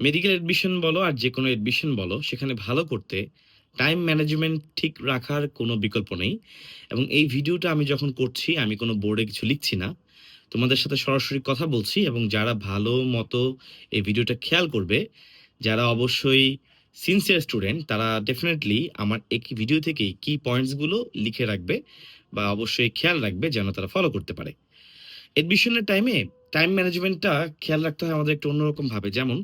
Medical admission বলো আর যে কোনো এডমিশন বলো, সেখানে ভালো করতে টাইম ম্যানেজমেন্ট ঠিক রাখার কোনো বিকল্প নেই। এবং এই ভিডিওটা আমি যখন করছি, আমি কোনো বোর্ডে কিছু লিখছি না। তোমাদের সাথে সরাসরি কথা বলছি এবং যারা ভালো মতো এই ভিডিওটা খেয়াল করবে, যারা অবশ্যই সিনসিয়ার স্টুডেন্ট তারা ডেফিনেটলি আমার একই ভিডিও থেকেই কি পয়েন্টসগুলো লিখে রাখবে বা অবশ্যই খেয়াল রাখবে যেন তারা ফলো করতে পারে। এডমিশনের টাইমে টাইম ম্যানেজমেন্টটা খেয়াল রাখতে হয় আমাদের একটু অন্যরকম ভাবে। যেমন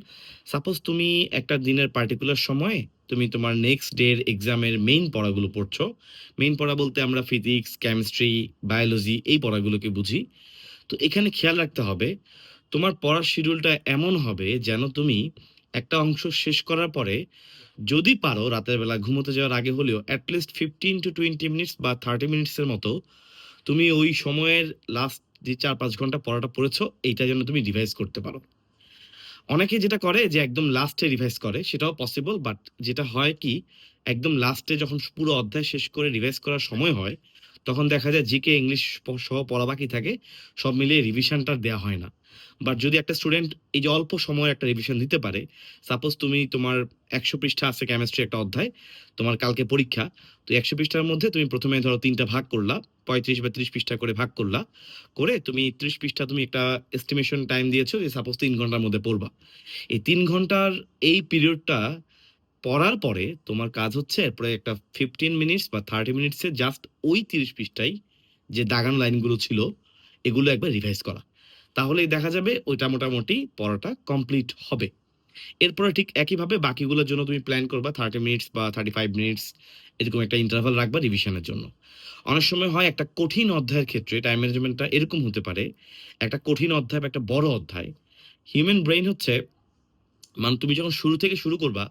সাপোজ তুমি একটা দিনের পার্টিকুলার সময়ে তুমি তোমার নেক্সট ডের এক্সামের মেইন পড়াগুলো পড়ছো। মেইন পড়া বলতে আমরা ফিজিক্স কেমিস্ট্রি বায়োলজি এই পড়াগুলোকে বুঝি। তো এখানে খেয়াল রাখতে হবে, তোমার পড়ার শিডিউলটা এমন হবে যেন তুমি একটা অংশ শেষ করার পরে যদি পারো রাতের বেলা ঘুমোতে যাওয়ার আগে হলেও at least fifteen to twenty minutes বা থার্টি মিনিটসের মতো তুমি ওই সময়ের লাস্ট যে চার পাঁচ ঘণ্টা পড়াটা পড়েছো এইটা যেন তুমি রিভাইজ করতে পারো। অনেকে যেটা করে যে একদম লাস্টে রিভাইজ করে, সেটাও পসিবল বাট যেটা হয় কি, একদম লাস্টে যখন পুরো অধ্যায় শেষ করে রিভাইজ করার সময় হয়, তখন দেখা যায় জিকে ইংলিশ সহ পড়া বাকি থাকে, সব মিলিয়ে রিভিশনটা দেওয়া হয় না। বাট যদি একটা স্টুডেন্ট এই যে অল্প সময় একটা রিভিশন দিতে পারে সাপোজ তুমি তোমার একশো পৃষ্ঠা আছে কেমিস্ট্রি একটা অধ্যায়, তোমার কালকে পরীক্ষা, তো একশো পৃষ্ঠার মধ্যে তুমি প্রথমে ধরো তিনটা ভাগ করলা, পঁয়ত্রিশ বা ত্রিশ পৃষ্ঠা করে ভাগ করলা, করে তুমি ত্রিশ পৃষ্ঠা তুমি একটা এস্টিমেশন টাইম দিয়েছ যে সাপোজ তিন ঘণ্টার মধ্যে পড়বা। এই তিন ঘণ্টার এই পিরিয়ডটা পড়ার পরে তোমার কাজ হচ্ছে এরপরে একটা ফিফটিন মিনিটস বা থার্টি মিনিটসে জাস্ট ওই তিরিশ পৃষ্ঠায় যে দাগান লাইনগুলো ছিল, এগুলো একবার রিভাইজ করা। তাহলেই দেখা যাবে ওইটা মোটামুটি পড়াটা কমপ্লিট হবে। এরপরে ঠিক একইভাবে বাকিগুলোর জন্য তুমি প্ল্যান করবা থার্টি মিনিটস বা থার্টি ফাইভ মিনিটস এরকম একটা ইন্টারভাল রাখবা রিভিশনের জন্য। অনেক সময় হয় একটা কঠিন অধ্যায়ের ক্ষেত্রে টাইম ম্যানেজমেন্টটা এরকম হতে পারে, একটা কঠিন অধ্যায় বা একটা বড় অধ্যায়। হিউম্যান ব্রেইন হচ্ছে মানে তুমি যখন শুরু থেকে শুরু করবা,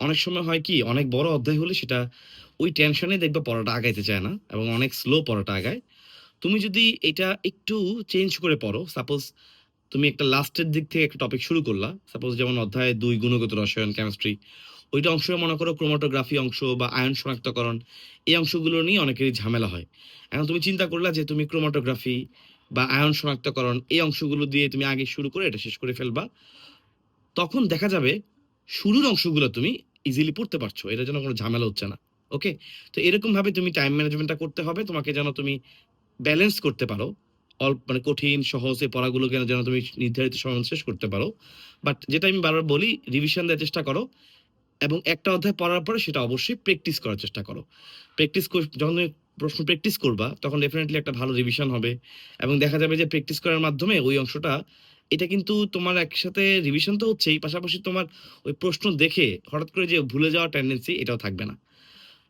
অনেক সময় হয় কি, অনেক বড় অধ্যায় হলে সেটা ওই টেনশনে দেখবা পড়াটা আগাইতে চায় না এবং অনেক স্লো পড়াটা আগায়। তুমি যদি এটা একটু চেঞ্জ করে পড়ো সাপোজ তুমি একটা লাস্টের দিক থেকে একটা টপিক শুরু করলা সাপোজ যেমন অধ্যায় দুই, গুণগত রসায়ন কেমিস্ট্রি ওইটা অংশ মনে করো ক্রোমাটোগ্রাফি অংশ বা আয়ন শনাক্তকরণ, এই অংশগুলো নিয়ে অনেকেরই ঝামেলা হয়। এখন তুমি চিন্তা করলা যে তুমি ক্রোমাটোগ্রাফি বা আয়ন শনাক্তকরণ, এই অংশগুলো দিয়ে তুমি আগে শুরু করে এটা শেষ করে ফেলবা। তখন দেখা যাবে শুরুর অংশগুলো তুমি ইজিলি পড়তে পারছ এটা যেন কোনো ঝামেলা হচ্ছে না ওকে তো এরকম ভাবে তুমি টাইম ম্যানেজমেন্টটা করতে হবে, তোমাকে যেন তুমি ব্যালেন্স করতে পারো। অল্প মানে কঠিন, সহজ এই পড়াগুলোকে যেন তুমি নির্ধারিত সময় শেষ করতে পারো। বাট যেটা আমি বারবার বলি রিভিশন দেওয়ার চেষ্টা করো এবং একটা অধ্যায় পড়ার পরে সেটা অবশ্যই প্র্যাকটিস করার চেষ্টা করো। প্র্যাকটিস যখন তুমি প্রশ্ন প্র্যাকটিস করবা, তখন ডেফিনেটলি একটা ভালো রিভিশন হবে এবং দেখা যাবে যে প্র্যাকটিস করার মাধ্যমে ওই অংশটা, এটা কিন্তু তোমার একসাথে রিভিশন তো হচ্ছেই, পাশাপাশি তোমার ওই প্রশ্ন দেখে হঠাৎ করে যে ভুলে যাওয়ার টেন্ডেন্সি এটাও থাকবে না।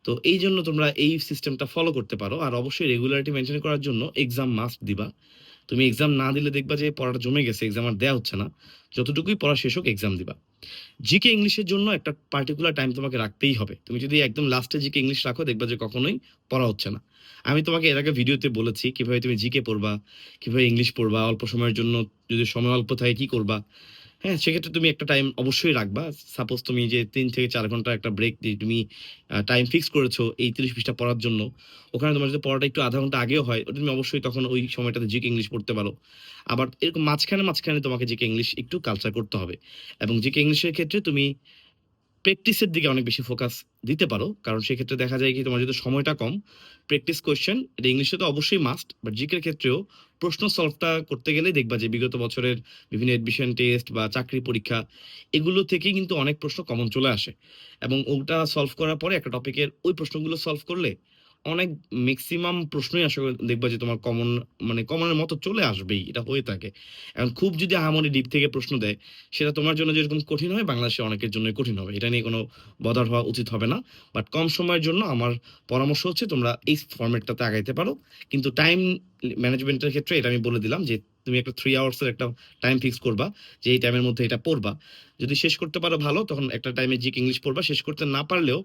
তো এই জন্য তোমরা এই সিস্টেমটা ফলো করতে পারো। আর অবশ্যই রেগুলারিটি মেনটেন করার জন্য এক্সাম মাস্ট দিবা। তুমি এক্সাম না দিলে দেখবা যে পড়াটা জমে গেছে এক্সাম আর দেওয়া হচ্ছে না। যতটুকুই পড়া শেষ হোক এক্সাম দিবা। জিকে ইংলিশের জন্য একটা পার্টিকুলার টাইম তোমাকে রাখতেই হবে। তুমি যদি একদম লাস্টে জিকে ইংলিশ রাখো, দেখবা যে কখনোই পড়া হচ্ছে না। আমি তোমাকে এর আগে ভিডিওতে বলেছি কীভাবে তুমি জিকে পড়বা, কীভাবে ইংলিশ পড়বা, অল্প সময়ের জন্য যদি সময় অল্প থাকে কি করবা। হ্যাঁ সেক্ষেত্রে তুমি একটা টাইম অবশ্যই রাখবা। সাপোজ তুমি যে তিন থেকে চার ঘণ্টা একটা ব্রেক দিয়ে তুমি টাইম ফিক্স করেছ এই তিরিশ পৃষ্ঠা পড়ার জন্য। ওখানে তোমার যদি পড়াটা একটু আধা ঘণ্টা আগেও হয়, ওটা তুমি অবশ্যই তখন ওই সময়টাতে জিকে ইংলিশ পড়তে পারো। আবার এরকম মাঝখানে মাঝখানে তোমাকে জিকে ইংলিশ একটু কালচার করতে হবে। এবং জিকে ইংলিশের ক্ষেত্রে তুমি প্র্যাকটিসের দিকে অনেক বেশি ফোকাস দিতে পারো। কারণ সেক্ষেত্রে দেখা যায় কি তোমার যদি সময়টা কম প্র্যাকটিস কোয়েশ্চেন এটা ইংলিশে তো অবশ্যই মাস্ট বাট জিকের ক্ষেত্রেও প্রশ্ন সলভটা করতে গেলে দেখবা যে বিগত বছরের বিভিন্ন এডমিশন টেস্ট বা চাকরি পরীক্ষা, এগুলো থেকে কিন্তু অনেক প্রশ্ন কমন চলে আসে। এবং ওটা সলভ করার পরে একটা টপিকের ওই প্রশ্নগুলো সলভ করলে অনেক ম্যাক্সিমাম প্রশ্নই আসলে দেখবা যে তোমার কমন মানে কমনের মতো চলে আসবেই, এটা হয়ে থাকে। এখন খুব যদি আহামরি ডিপ থেকে প্রশ্ন দেয়, সেটা তোমার জন্য যেরকম কঠিন হয় বাংলাদেশে অনেকের জন্য কঠিন হবে। এটা নিয়ে কোনো বদার হওয়া উচিত হবে না। বাট কম সময়ের জন্য আমার পরামর্শ হচ্ছে তোমরা এই ফরম্যাটটাতে আগাইতে পারো। কিন্তু টাইম ম্যানেজমেন্টের ক্ষেত্রে এটা আমি বলে দিলাম যে, তুমি একটা থ্রি আওয়ার্সের একটা টাইম ফিক্স করবা, যে এই টাইমের মধ্যে এটা পড়বা। যদি শেষ করতে পারো ভালো, তখন একটা টাইমে জিক ইংলিশ পড়বা। শেষ করতে না পারলেও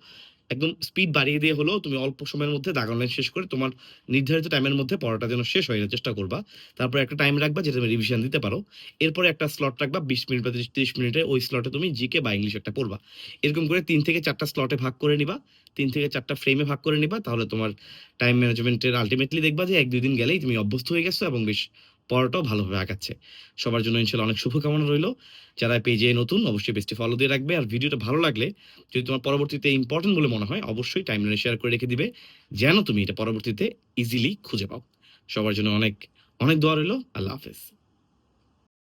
একদম স্পিড বাড়িয়ে দিয়ে হলেও তুমি অল্প সময়ের মধ্যে দাগান লাইন শেষ করে তোমার নির্ধারিত টাইমের মধ্যে পড়াটা যেন শেষ হয়ে চেষ্টা করবা। তারপর একটা টাইম রাখবা যেটা তুমি রিভিশন দিতে পারো। এরপরে একটা স্লট রাখবা, বিশ মিনিট বা তিরিশ মিনিটে ওই স্লটে তুমি জিকে বা ইংলিশ একটা পড়বা। এরকম করে তিন থেকে চারটা স্লটে ভাগ করে নিবা। তিন থেকে চারটা ফ্রেমে ভাগ করে নিবা। তাহলে তোমার টাইম ম্যানেজমেন্টের আলটিমেটলি দেখবা যে এক দুই দিন গেলেই তুমি অভ্যস্ত হয়ে গেছো এবং বেশ পড়াটাও ভালোভাবে আঁকাচ্ছে সবার জন্য ইনশাল্লাহ অনেক শুভকামনা রইল। যারা পেজে নতুন, অবশ্যই পেজটি ফলো দিয়ে রাখবে। আর ভিডিওটা ভালো লাগলে, যদি তোমার পরবর্তীতে ইম্পর্টেন্ট বলে মনে হয়, অবশ্যই টাইমলাইনে শেয়ার করে রেখে দিবে। যেন তুমি এটা পরবর্তীতে ইজিলি খুঁজে পাও। সবার জন্য অনেক অনেক দোয়া রইল। আল্লাহ হাফেজ।